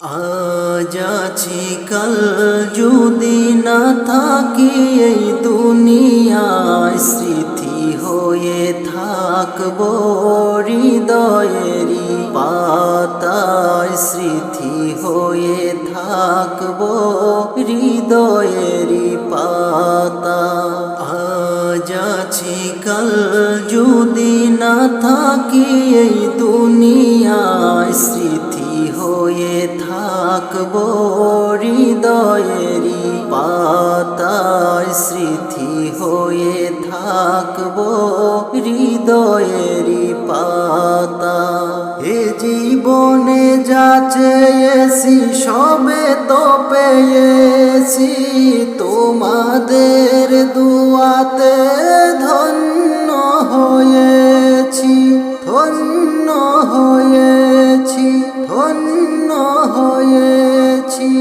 আজ আছি, কাল যদি না থাকি এই দুনিয়ায়, স্মৃতি হয়ে থাকব হৃদয়েরই পাতায়, স্মৃতি হয়ে থাকব হৃদয়েরই পাতা। আজ আছি, কাল যদি না থাকি এই হয়ে থাকব হৃদয়েরই পাতায় স্মৃতি হয়ে থাকব হৃদয়েরই পাতা। এ জীবনে যা চেয়েছি সবে তো পেয়েছি, তোমাদের হয়েছি।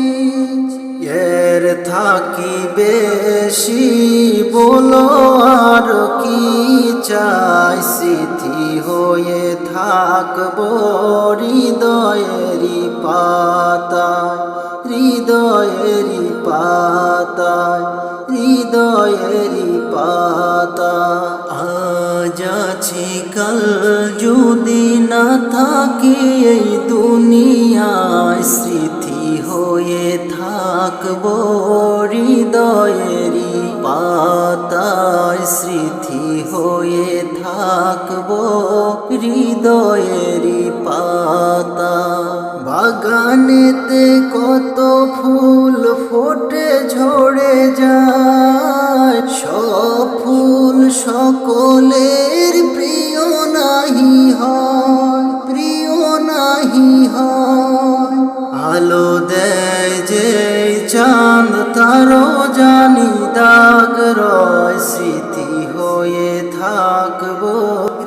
এর থাকি বেশি বলো আর কি চাই? স্মৃতি হয়ে থাকব হৃদয়েরই পাতায় হৃদয়েরই পাতায়, হৃদয়েরই পাতা আজ আছি কাল যদি না থাকি এই দুনিয়ায় থাকব হৃদয়েরই পাতায় স্মৃতি হয়ে থাকব হৃদয়েরই পাতা। বাগানেতে কত ফুল ফোটে ঝরে থাকব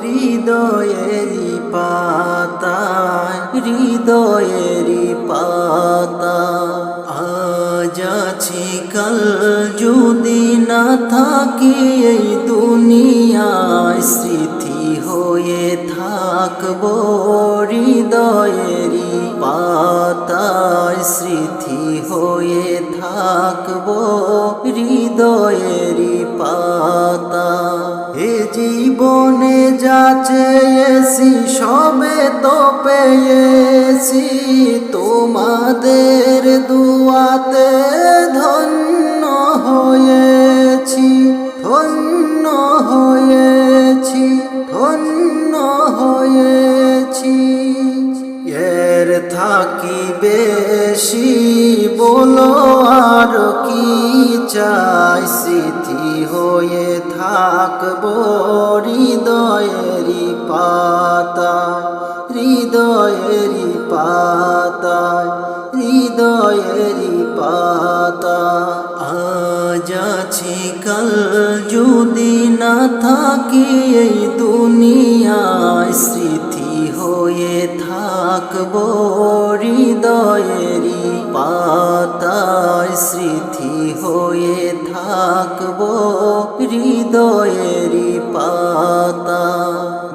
হৃদয়েরই পাতায়, হৃদয়েরই পাতা আজ আছি কাল যদি না থাকি এই দুনিয়ায়, স্মৃতি হয়ে থাকব হৃদয়েরই পাতায়, স্মৃতি হয়ে থাকব জীবনে যা চেয়েছি, সবে তো পেয়েছি। তোমাদের দুয়াতে ধন্য হয়েছি ধন্য হয়েছি ধন্য হয়েছি। এর থাকি বেশি বলো আর কি চাই, স্মৃতি হয়ে থাকব হৃদয়েরই পাতায় হৃদয়েরই পাতায় হৃদয়েরই পাতা। আজ কাল যদি না থাকি এই দুনিয়ায় স্মৃতি হয়ে থাকব, হৃদয়েরই পাতায় স্মৃতি হয়ে থাকব। হৃদয়েরই পাতা।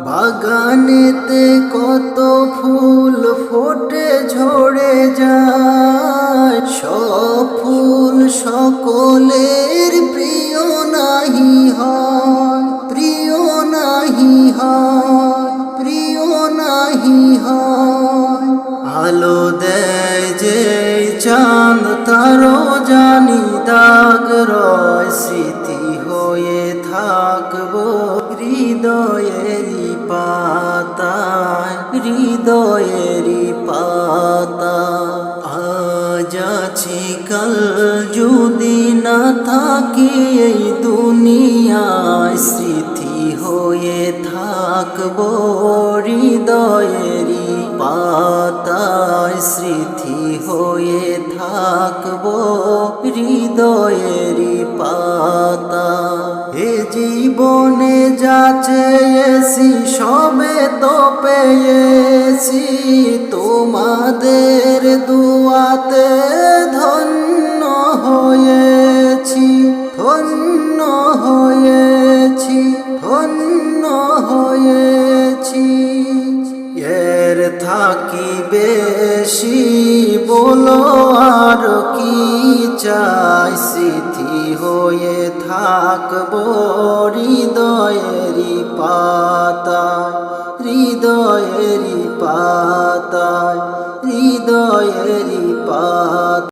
বাগানেতে কত ফুল ফোটে ঝরে যায়। সব ফুল সকলের থাকব হৃদয়েরই পাতায়, হৃদয়েরই পাতা। আজ আছি কাল যদি না থাকি এই দুনিয়ায়, স্মৃতি হয়ে থাকব হৃদয়েরই পাতায়, স্মৃতি হয়ে থাকব হৃদয়েরই পাতা জীবনে যাচে এসি সবে তো পেয়েছি। তোমাদের দুয়াতে ধন্য হয়েছি ধন্য হয়েছি ধন্য হয়েছি। এর থাকি বেশি বলো আর কি চাইছি হয়ে থাকব হৃদয়েরই পাতায় হৃদয়েরই পাতায় হৃদয়েরই পাতায়।